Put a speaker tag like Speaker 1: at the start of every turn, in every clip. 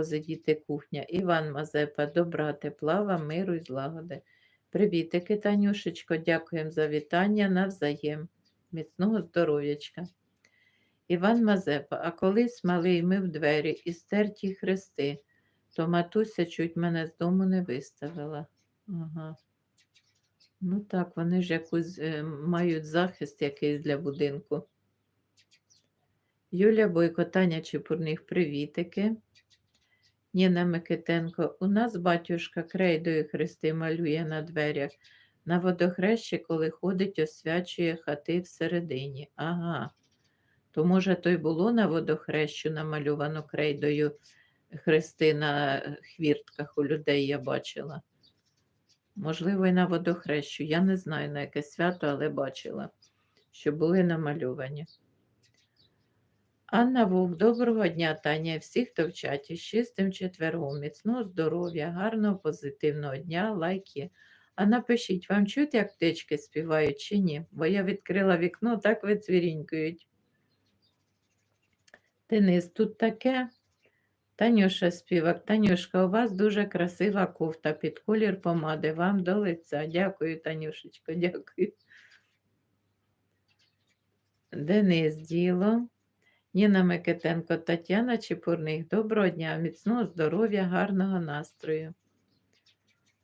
Speaker 1: діти, кухня. Іван Мазепа, добра, тепла вам, миру і злагоди. Привітики, Танюшечко, дякуємо за вітання навзаєм. Міцного здоров'ячка. Іван Мазепа, а колись малий мив двері і стерті хрести, то матуся чуть мене з дому не виставила. Ага. Ну так, вони ж якусь е, мають захист якийсь для будинку. Юля Бойко, Таня Чепурних, привітики. Ніна Микитенко, у нас батюшка крейдою хрести малює на дверях. На водохрещі, коли ходить, освячує хати всередині. Ага. То, може, то й було на водохрещу намальовано крейдою хрести на е, хвіртках у людей я бачила. Можливо, і на водохрещу. Я не знаю на яке свято, але бачила, що були намальовані. Анна Вовк, доброго дня, Таня, всіх, хто в чаті, з чистим четвергом, міцного здоров'я, гарного, позитивного дня, лайки. А напишіть, вам чуть, як птички співають чи ні? Бо я відкрила вікно, так вицвірінькують. Денис, тут таке. Танюша співак, Танюшка, у вас дуже красива кофта під колір помади. Вам до лиця. Дякую, Танюшечко, дякую. Денис Діло. Ніна Микитенко, Тетяна Чепурних. Доброго дня, міцного здоров'я, гарного настрою.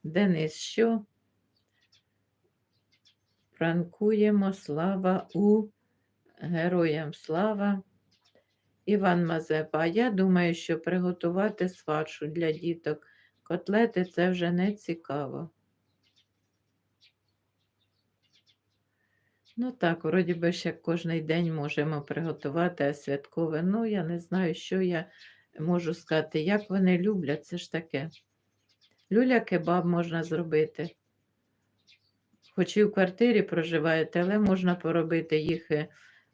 Speaker 1: Денис, що? Пранкуємо слава у героям слава. Іван Мазепа, я думаю, що приготувати з фаршу для діток. Котлети це вже не цікаво. Ну так, вроді би ще кожен день можемо приготувати святкове. Ну, я не знаю, що я можу сказати. Як вони люблять, це ж таке. Люля кебаб можна зробити. Хоч і в квартирі проживаєте, але можна поробити їх, е,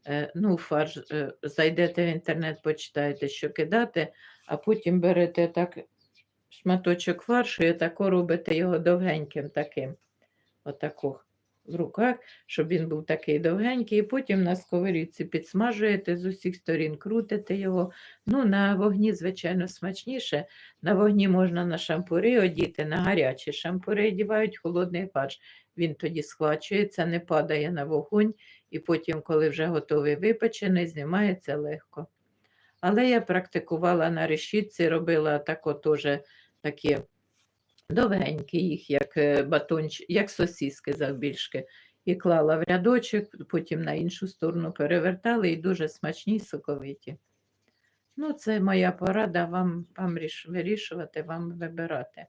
Speaker 1: е, ну, фарш, е, зайдете в інтернет, почитаєте, що кидати, а потім берете так шматочок фаршу і тако робите його довгеньким таким. Отако в руках, щоб він був такий довгенький, і потім на сковорідці підсмажуєте з усіх сторін, крутите його. Ну, на вогні, звичайно, смачніше. На вогні можна на шампури одіти, на гарячі шампури одівають холодний фарш. Він тоді схвачується, не падає на вогонь, і потім, коли вже готовий випечений, знімається легко. Але я практикувала на решітці, робила тако теж такі довгенькі їх, як е, батонч, як сосіски завбільшки. І клала в рядочок, потім на іншу сторону перевертала і дуже смачні соковиті. Ну, це моя порада, вам, вам вирішувати, вам вибирати.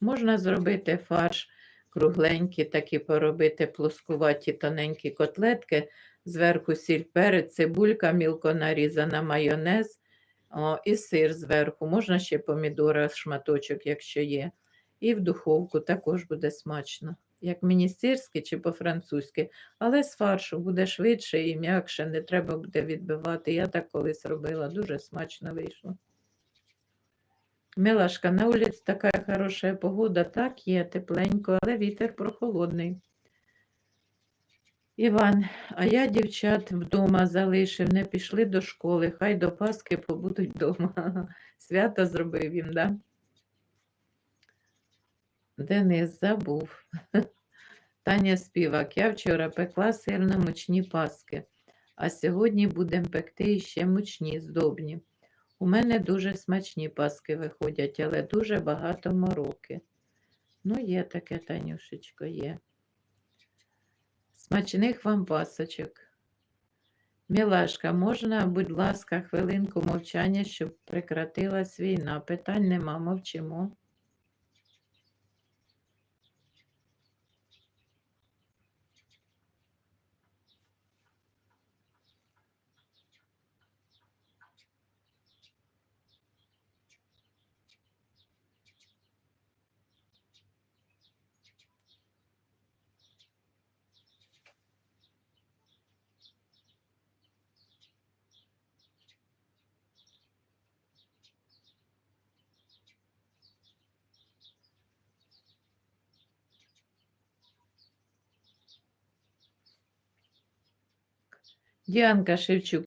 Speaker 1: Можна зробити фарш кругленький, такі поробити плоскуваті тоненькі котлетки, зверху сіль перець, цибулька мілко нарізана, майонез і сир зверху. Можна ще помідора, шматочок, якщо є. І в духовку також буде смачно. Як міністерське чи по-французьки, але з фаршу буде швидше і м'якше, не треба буде відбивати. Я так колись робила, дуже смачно вийшло. Милашка, на вулиці така хороша погода, так є, тепленько, але вітер прохолодний. Іван, а я дівчат вдома залишив, не пішли до школи, хай до Паски побудуть вдома. Свято зробив їм, да? Денис забув. Таня співак, я вчора пекла сирно мучні паски, а сьогодні будемо пекти ще мучні, здобні. У мене дуже смачні паски виходять, але дуже багато мороки. Ну, є таке, Танюшечко, є. Смачних вам пасочок. Мілашка, можна, будь ласка, хвилинку мовчання, щоб прекратилась війна. Питань нема, мовчимо. Діанка Шевчук